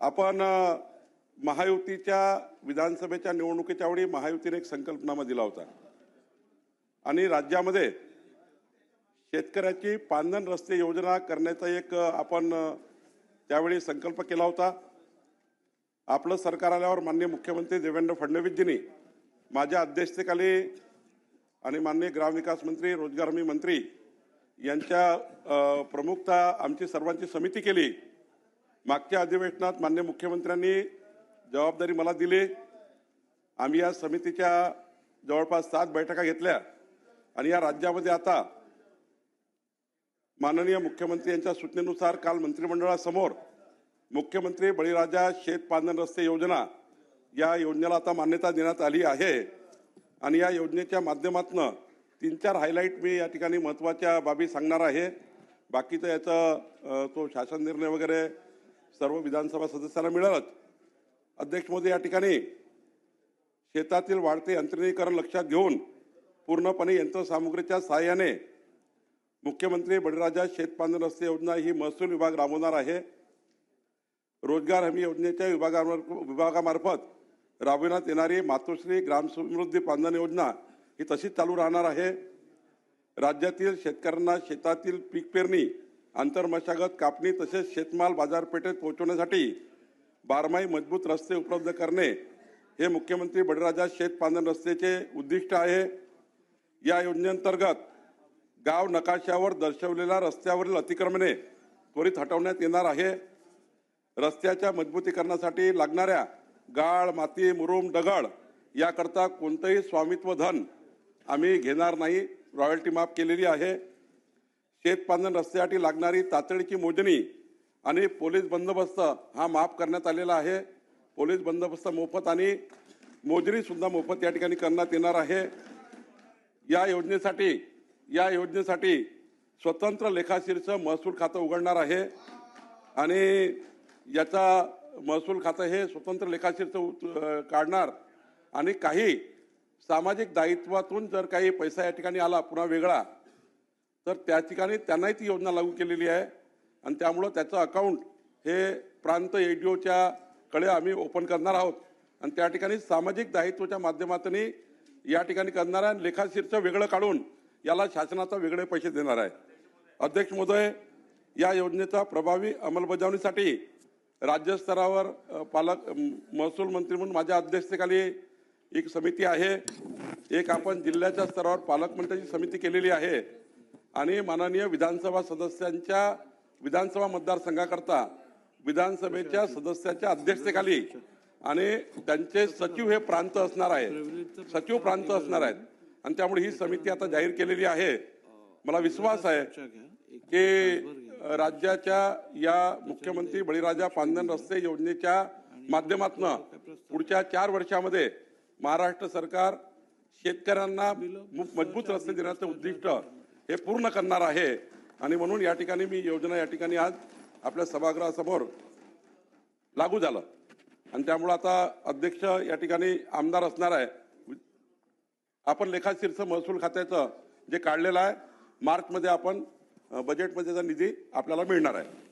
आपण महायुतीच्या विधानसभेच्या निवडणुकीच्या वेळी महायुतीने एक संकल्पनामा दिला होता. आणि राज्यामध्ये शेतकऱ्याची पांधन रस्ते योजना करण्याचा एक आपण त्यावेळी संकल्प केला होता. आपलं सरकार आल्यावर माननीय मुख्यमंत्री देवेंद्र फडणवीसजींनी माझ्या अध्यक्षतेखाली आणि माननीय ग्रामविकास मंत्री रोजगार हमी मंत्री यांच्या प्रमुखता आमची सर्वांची समिती केली. मागच्या अधिवेशनात मान्य मुख्यमंत्र्यांनी जबाबदारी मला दिली. आम्ही या समितीच्या जवळपास सात बैठका घेतल्या आणि या राज्यामध्ये आता माननीय मुख्यमंत्री यांच्या सूचनेनुसार काल मंत्रिमंडळासमोर मुख्यमंत्री बळीराजा शेत पांधन रस्ते योजना या योजनेला आता मान्यता देण्यात आली आहे. आणि या योजनेच्या माध्यमातून तीन चार हायलाईट मी या ठिकाणी महत्त्वाच्या बाबी सांगणार आहे. बाकीचं याचं तो शासन निर्णय वगैरे सर्व विधानसभा सदस्यांना मिळालच. अध्यक्ष मोदी या ठिकाणी शेतातील वाढते यंत्रणीकरण लक्षात घेऊन पूर्णपणे यंत्रसामुग्रीच्या सहाय्याने मुख्यमंत्री बळीराजा शेतपांधन रस्ते योजना ही महसूल विभाग राबवणार आहे. रोजगार हमी योजनेच्या विभागामार्फ विभागामार्फत राबविण्यात येणारी मातोश्री ग्राम समृद्धी पांधन योजना ही तशीच चालू राहणार आहे. राज्यातील शेतकऱ्यांना शेतातील पीक पेरणी आंतरमशागत कापणी तसेच शेतमाल बाजारपेठेत पोहोचवण्यासाठी बारमाही मजबूत रस्ते उपलब्ध करणे हे मुख्यमंत्री बळीराजा शेतपांधन रस्त्याचे उद्दिष्ट आहे. या योजनेअंतर्गत गाव नकाशावर दर्शवलेल्या रस्त्यावरील अतिक्रमणे त्वरित हटवण्यात येणार आहे. रस्त्याच्या मजबूतीकरणासाठी लागणाऱ्या गाळ माती मुरुम दगड याकरता कोणतंही स्वामित्व धन आम्ही घेणार नाही. रॉयल्टी माफ केलेली आहे. शेतपांधन रस्त्यासाठी लागणारी तातडीची मोजणी आणि पोलीस बंदोबस्त हा माफ करण्यात आलेला आहे. पोलीस बंदोबस्त मोफत आणि मोजणीसुद्धा मोफत या ठिकाणी करण्यात येणार आहे. या योजनेसाठी या योजनेसाठी स्वतंत्र लेखाशीरचं महसूल खातं उघडणार आहे आणि याचा महसूल खातं हे स्वतंत्र लेखाशीरचं उत- काढणार आणि काही सामाजिक दायित्वातून जर काही पैसा या ठिकाणी आला पुन्हा वेगळा तर त्या ठिकाणी त्यांनाही ती योजना लागू केलेली आहे. आणि त्यामुळं त्याचं अकाउंट हे प्रांत एडीओच्या कडे आम्ही ओपन करणार आहोत. आणि त्या ठिकाणी सामाजिक दायित्वाच्या माध्यमातून या ठिकाणी करणार आहे आणि लेखाशीर्ष वेगळं काढून याला शासनाचा वेगळे पैसे देणार आहे. अध्यक्ष महोदय या योजनेचा प्रभावी अंमलबजावणीसाठी राज्यस्तरावर पालक महसूल मंत्री म्हणून माझ्या अध्यक्षतेखाली एक समिती आहे. एक आपण जिल्ह्याच्या स्तरावर पालकमंत्र्यांची समिती केलेली आहे. आणि माननीय विधानसभा सदस्यांच्या विधानसभा मतदारसंघाकरता विधानसभेच्या सदस्याच्या अध्यक्षतेखाली आणि त्यांचे सचिव हे प्रांत असणार आहे सचिव प्रांत असणार आहेत. आणि त्यामुळे ही समिती आता जाहीर केलेली आहे. मला विश्वास आहे की राज्याच्या या मुख्यमंत्री बळीराजा पांधन रस्ते योजनेच्या माध्यमातून पुढच्या चार वर्षामध्ये महाराष्ट्र सरकार शेतकऱ्यांना मजबूत रस्ते देण्याचं उद्दिष्ट हे पूर्ण करणार आहे. आणि म्हणून या ठिकाणी मी योजना या ठिकाणी आज आपल्या सभागृहासमोर लागू झालं. आणि त्यामुळं आता अध्यक्ष या ठिकाणी आमदार असणार आहे. आपण लेखाशीर्ष महसूल खात्याचं जे काढलेलं आहे मार्चमध्ये आपण बजेटमध्ये निधी आपल्याला मिळणार आहे.